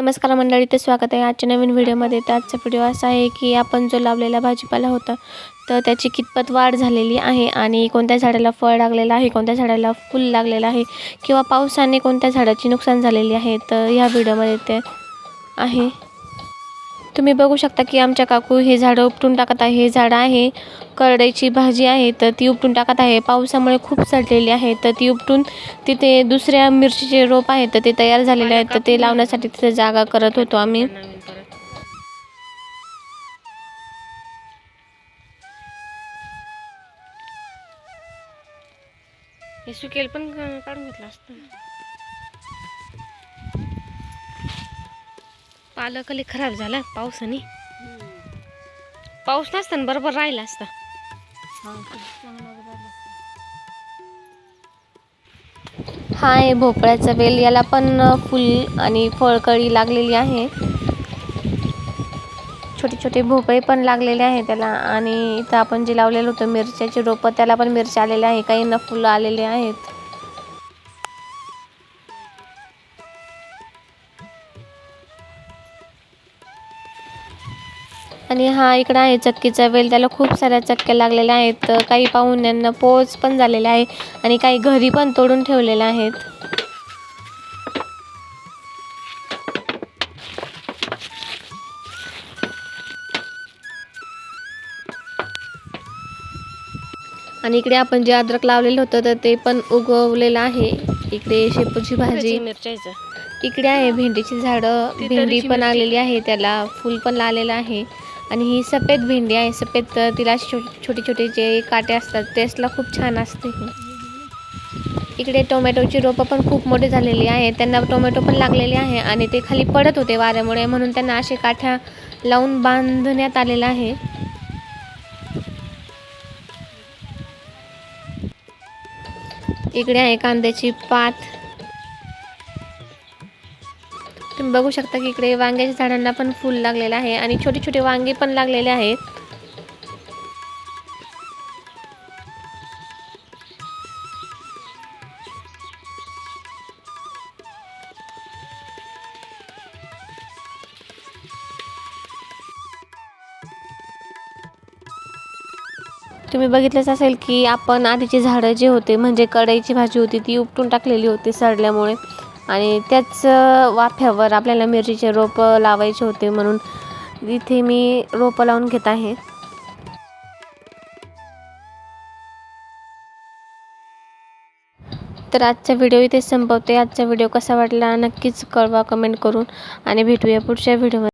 नमस्कार मंडळी ते स्वागत आहे आजच्या नवीन व्हिडिओमध्ये. तर आजचा व्हिडिओ असा आहे की आपण जो लावलेला भाजीपाला होता तर त्याची कितपत वाढ झालेली आहे आणि कोणत्या झाडाला फळ लागलेलं आहे कोणत्या झाडाला फुल लागलेलं आहे किंवा पावसाने कोणत्या झाडाची नुकसान झालेली आहे तर ह्या व्हिडिओमध्ये ते आहे. तुम्ही बघू शकता की आमच्या काकू हे झाडं उपटून टाकत आहे. हे झाडं आहे. करडईची भाजी आहे. तर ती उपटून टाकत आहे. पावसामुळे खूप सडलेली आहे. तर ती उपटून तिथे दुसऱ्या मिरचीचे रोप आहे तर ते तयार झालेले आहेत. तर ते लावण्यासाठी तिथे जागा करत होतो आम्ही. सुकेल पण काढून घेतलं असतं. पालक खराब झाला पावसाने. पाऊस नसताना बरोबर राहिला असता. हा आहे भोपळ्याचा वेल याला पण फुल आणि फळकळी लागलेली आहे. छोटे छोटे भोपळे पण लागलेले आहे त्याला आणि इथं आपण जे लावलेलं होतं मिरच्याचे रोपं त्याला पण मिरच्या आलेल्या आहे काहींना फुलं आलेले आहेत. आणि हा इकडं आहे चक्कीचा वेल त्याला खूप साऱ्या चक्क्या लागलेल्या आहेत. काही पाहुण्यांना पोच पण झालेला आहे आणि काही घरी पण तोडून ठेवलेल्या आहेत. आणि इकडे आपण जे अद्रक लावलेलं होतं तर ते पण उगवलेलं आहे. इकडे शेपूची भाजी. मिरच्याचं इकडे आहे भेंडीची झाडं. भेंडी पण. आलेली आहे. त्याला फुल पण आलेलं आहे. आणि ही सफेद भेंडी आहे सफेद तर तिला छो छोटे छोटे जे काटे असतात टेस्टला खूप छान असते इकडे टोमॅटोची रोपं पण खूप मोठी झालेली आहे त्यांना टोमॅटो पण लागलेले आहे आणि ते खाली पडत होते वाऱ्यामुळे म्हणून त्यांना असे काठ्या लावून बांधण्यात आलेलं आहे. इकडे आहे कांद्याची पात. तुम्ही बघू शकता की इकडे वांग्याच्या झाडांना पण फूल लागलेलं आहे आणि छोटे छोटे वांगे पण लागलेले आहेत. तुम्ही बघितलंच असेल की आपण आधीचे झाडं जे होते म्हणजे कढईची भाजी होती ती उपटून टाकलेली होती सडल्यामुळे आणि त्याच वाफ्यावर आपल्याला मिरचीचे रोपं लावायचे होते म्हणून इथे मी रोपं लावून घेत आहे. तर आजचा व्हिडिओ इथे संपवते. आजचा व्हिडिओ कसा वाटला नक्कीच कळवा कमेंट करून आणि भेटूया पुढच्या व्हिडिओमध्ये.